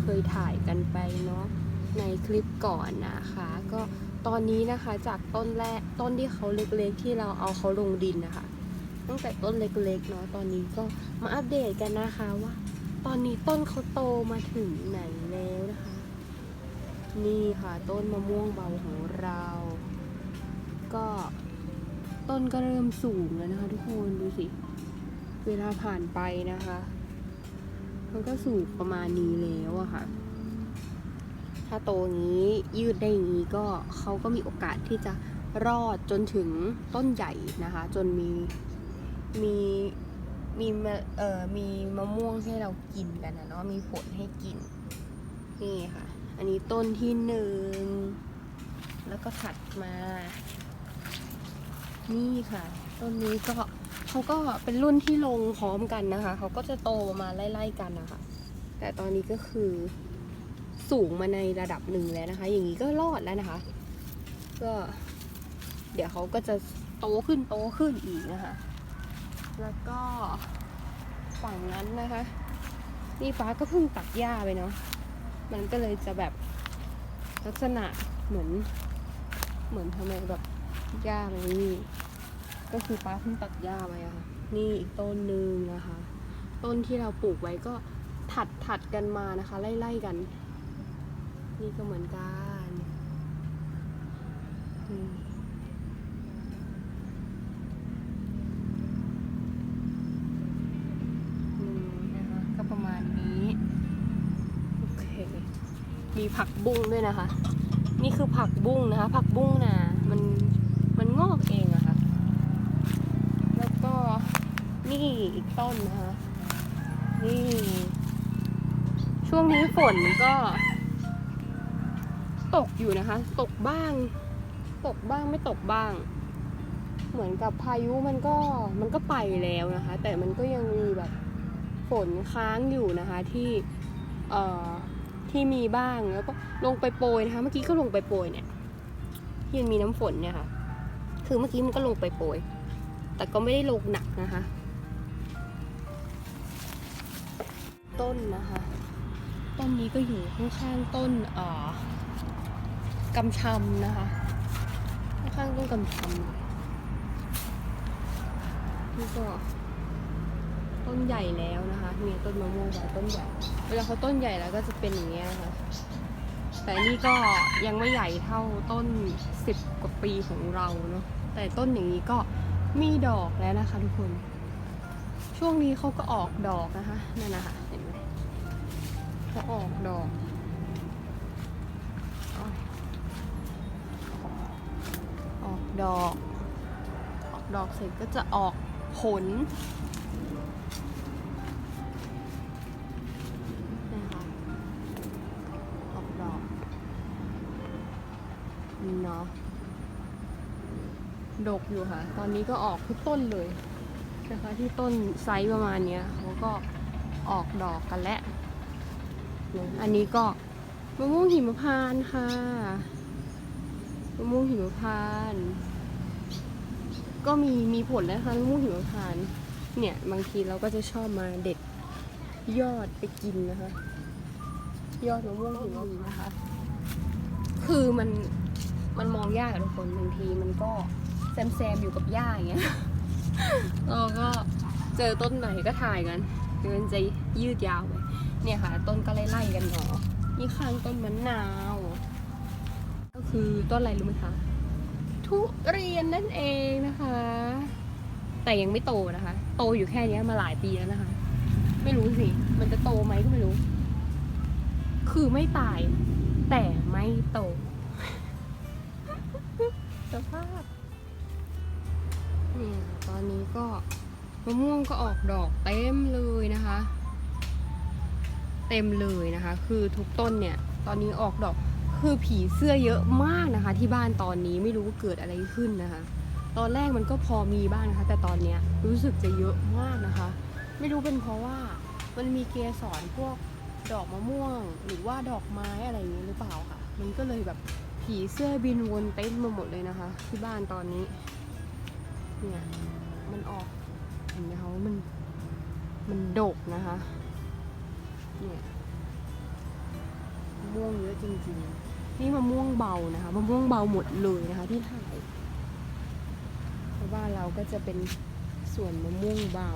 เคยถ่ายกันไปเนาะในคลิปก่อนนะคะ ก็ตอนนี้นะคะจากต้นแรกต้นที่เขาเล็กๆ ที่เราเอาเขาลงดินนะคะ ตั้งแต่ต้นเล็กๆเนาะตอนนี้ก็มาอัปเดตกันนะคะว่า ตอนนี้ต้นเขาโตมาถึงไหนแล้วนะคะ นี่ค่ะต้นมะม่วงเบาของเรา ก็ต้นก็เริ่มสูงแล้วนะคะ ทุกคนดูสิ เวลาผ่านไปนะคะ มันก็สูงประมาณนี้แล้วอะค่ะ ถ้าโตอย่างนี้ยืดได้อย่างนี้ก็เขาก็มีโอกาสที่จะรอดจนถึงต้นใหญ่นะคะ จนมีมีมีมะเอ่อมีมะม่วงให้เรากินกันนะเนาะมีผลให้กิน นี่ค่ะ อันนี้ต้นที่หนึ่ง แล้วก็ถัดมา นี่ค่ะ ต้นนี้ก็ เขาก็เป็นรุ่นที่ลงพร้อมกันนะคะ เขาก็จะโตมาไล่ๆกันนะคะ แต่ตอนนี้ก็คือสูงมาในระดับหนึ่งแล้วนะคะ อย่างนี้ก็รอดแล้วนะคะ ก็ เดี๋ยวเขาก็จะโตขึ้นโตขึ้นอีกนะคะ แล้วก็ฝั่งนั้นนะคะ นี่ฟ้าก็เพิ่งตัดหญ้าไปเนาะ มันก็เลยจะแบบลักษณะเหมือน เหมือนทำไมแบบหญ้ามันนี่ ก็คือฟ้าเพิ่งตัดหญ้าไปอะค่ะ นี่อีกต้นหนึ่งนะคะ ต้นที่เราปลูกไว้ก็ถัดถัดกันมานะคะ ไล่ๆกัน นี่ก็เหมือนกันอือนะคะก็ประมาณนี้โอเคมีผักบุ้งด้วยนะคะ นี่คือผักบุ้งนะคะ ผักบุ้งนะมันมันงอกเองอะค่ะ แล้วก็ นี่อีกต้นนะคะ นี่ ช่วงนี้ฝนก็ ตกอยู่นะคะ ตกบ้าง ตกบ้างไม่ตกบ้าง เหมือนกับพายุมันก็มันก็ไปแล้วนะคะ แต่มันก็ยังมีแบบฝนค้างอยู่นะคะที่เอ่อที่มีบ้างแล้วก็ลงไปโปรยนะคะ เมื่อกี้ก็ลงไปโปรยเนี่ยที่มันมีน้ำฝนเนี่ยค่ะ คือเมื่อกี้มันก็ลงไปโปรยแต่ก็ไม่ได้ลงหนักนะคะ ต้นนะคะ ต้นนี้ก็อยู่ข้างๆต้นเอ่อกำชำนะคะ ข้างๆต้นกำชำนี่ก็ต้นใหญ่แล้วนะคะมีต้นมะม่วงใบต้นใหญ่ เวลาเขาต้นใหญ่แล้วก็จะเป็นอย่างเงี้ยนะคะแต่นี่ก็ยังไม่ใหญ่เท่าต้นสิบกว่าปีของเราเนาะ แต่ต้นอย่างนี้ก็มีดอกแล้วนะคะทุกคน ช่วงนี้เขาก็ออกดอกนะคะนั่นนะคะเห็นไหม เขาออกดอกออกดอก ออกดอกเสร็จก็จะออกผลนะคะออกดอกเนาะดกอยู่ค่ะ ตอนนี้ก็ออกทุกต้นเลยนะคะที่ต้นไซส์ประมาณนี้เขาก็ออกดอกกันแล้ว อันนี้ก็มะม่วงหิมพานต์ค่ะมะม่วงหิมพานต์ก็มีมีผลแล้วนะคะมะม่วงหิมพานต์เนี่ยบางทีเราก็จะชอบมาเด็ดยอดไปกินนะคะ ยอดมะม่วงหิมพานต์นะคะ คือมันมันมองยากทุกคนบางทีมันก็แซมแซมอยู่กับหญ้าอย่างเงี้ยเราก็เจอต้นไหนก็ถ่ายกันเดี๋ยวมันจะยืดยาวไป เนี่ยค่ะ ต้นก็ไล่ๆกันเนาะนี่ข้างต้นมะนาว ก็คือต้นอะไรรู้ไหมคะ ทุเรียนนั่นเองนะคะ แต่ยังไม่โตนะคะ โตอยู่แค่นี้มาหลายปีแล้วนะคะ ไม่รู้สิ มันจะโตไหมก็ไม่รู้ คือไม่ตาย แต่ไม่โตสภาพเนี่ยตอนนี้ก็มะม่วงก็ออกดอกเต็มเลยนะคะ เต็มเลยนะคะ คือทุกต้นเนี่ยตอนนี้ออกดอกคือผีเสื้อเยอะมากนะคะ ที่บ้านตอนนี้ไม่รู้ว่าเกิดอะไรขึ้นนะคะ ตอนแรกมันก็พอมีบ้างนะคะ แต่ตอนเนี้ยรู้สึกจะเยอะมากนะคะ ไม่รู้เป็นเพราะว่ามันมีเกสรพวกดอกมะม่วง หรือว่าดอกไม้อะไรอย่างนี้หรือเปล่าค่ะ มันก็เลยแบบผีเสื้อบินวนเต็มมาหมดเลยนะคะ ที่บ้านตอนนี้เนี่ยมันออกเห็นไหมคะว่ามันมันดกนะคะ เนี่ยมม่วงเยอะจริงๆ นี่มะม่วงเบานะคะมะม่วงเบาหมดเลยนะคะ ที่ถ่าย เพราะว่าเราก็จะเป็นส่วนมะม่วงเบา